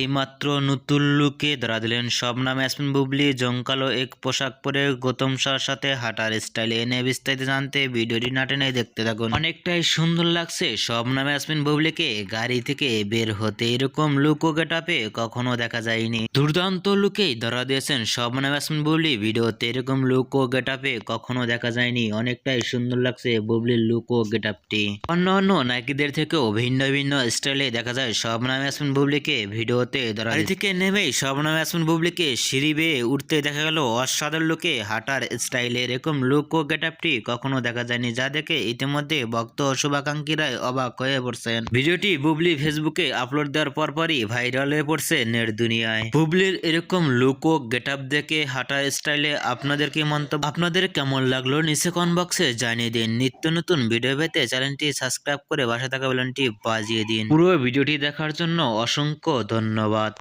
এইমাত্র নতুন লুকে ধরা দিলেন। শবনাম ইয়াসমিন বুবলি, জমকালো এক পোশাক পরে গৌতম শাহর সাথে হাঁটার স্টাইলে। এনে বিস্তারিত জানতে ভিডিওটি না টেনে দেখতে থাকুন। অনেকটাই সুন্দর লাগছে শবনাম ইয়াসমিন বুবলিকে। গাড়ি থেকে বের হতে এরকম লুক ও গেটাপে কখনো দেখা যায়নি। দুর্দান্ত লুকেই ধরা দিয়েছেন সব শবনাম ইয়াসমিন বুবলি। ভিডিওতে এরকম লুক ও গেটাপে কখনো দেখা যায়নি। অনেকটাই সুন্দর লাগছে বুবলির লুক ও গেটাপটি অন্য অন্য নায়িকাদের থেকেও ভিন্ন ভিন্ন স্টাইলে দেখা যায় শবনাম ইয়াসমিন বুবলিকে। ভিডিওতে ধরা গাড়ি থেকে নেমেই শবনাম ইয়াসমিন বুবলিকে সিঁড়ি বেয়ে উঠতে দেখা গেল অসাধারণ লোকে, হাঁটার স্টাইলে। এরকম লুক ও গেটআপটি কখনো দেখা যায়নি, যা দেখে ইতিমধ্যে ভক্ত ও শুভাকাঙ্ক্ষীরা অবাক হয়ে পড়ছেন। ভিডিওটি বুবলি ফেসবুকে আপলোড দেওয়ার পরপরই ভাইরাল হয়ে পড়ছে নেট দুনিয়ায়। বুবলির এরকম লুক ও গেটআপ দেখে, হাঁটার স্টাইলে আপনাদের কি মন্তব্য? আপনাদের কেমন লাগল নিচে কমেন্ট বক্সে জানিয়ে দিন। নিত্য নতুন ভিডিও পেতে চ্যানেলটি সাবস্ক্রাইব করে বাসা থাকা বেলনটি বাজিয়ে দিন। পুরো ভিডিওটি দেখার জন্য অসংখ্য ধন্যবাদ